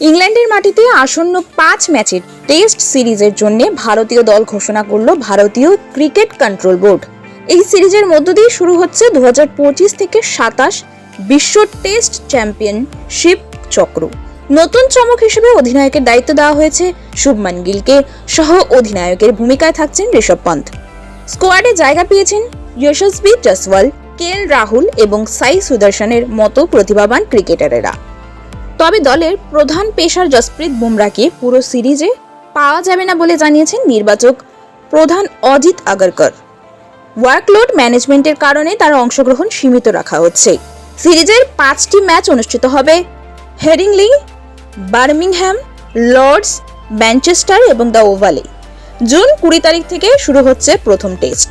ইংল্যান্ডের মাটিতে আসন্ন পাঁচ ম্যাচের টেস্ট সিরিজের জন্য ভারতীয় দল ঘোষণা করল ভারতীয় ক্রিকেট কন্ট্রোল বোর্ড। এই সিরিজের মধ্য দিয়ে শুরু হচ্ছে দু হাজার পঁচিশ থেকে সাতাশ বিশ্ব টেস্ট চ্যাম্পিয়নশিপ চক্র। নতুন চমক হিসেবে অধিনায়কের দায়িত্ব দেওয়া হয়েছে শুভমান গিলকে। সহ অধিনায়কের ভূমিকায় থাকছেন ঋষভ পন্থ। স্কোয়াডে জায়গা পেয়েছেন যশস্বী জসওয়াল কে রাহুল এবং সাই সুদর্শনের মতো প্রতিভাবান ক্রিকেটারেরা। তবে দলের প্রধান পেশার জসপ্রীত বুমরাকে পুরো সিরিজে পাওয়া যাবে না বলে জানিয়েছেন নির্বাচক প্রধান অজিত আগরকর। ওয়ার্কলোড ম্যানেজমেন্টের কারণে তার অংশগ্রহণ সীমিত রাখা হচ্ছে। সিরিজের পাঁচটি ম্যাচ অনুষ্ঠিত হবে হেরিংলি বার্মিংহ্যাম লর্ডস, ম্যানচেস্টার এবং দ্য ওভালে। জুন কুড়ি তারিখ থেকে শুরু হচ্ছে প্রথম টেস্ট।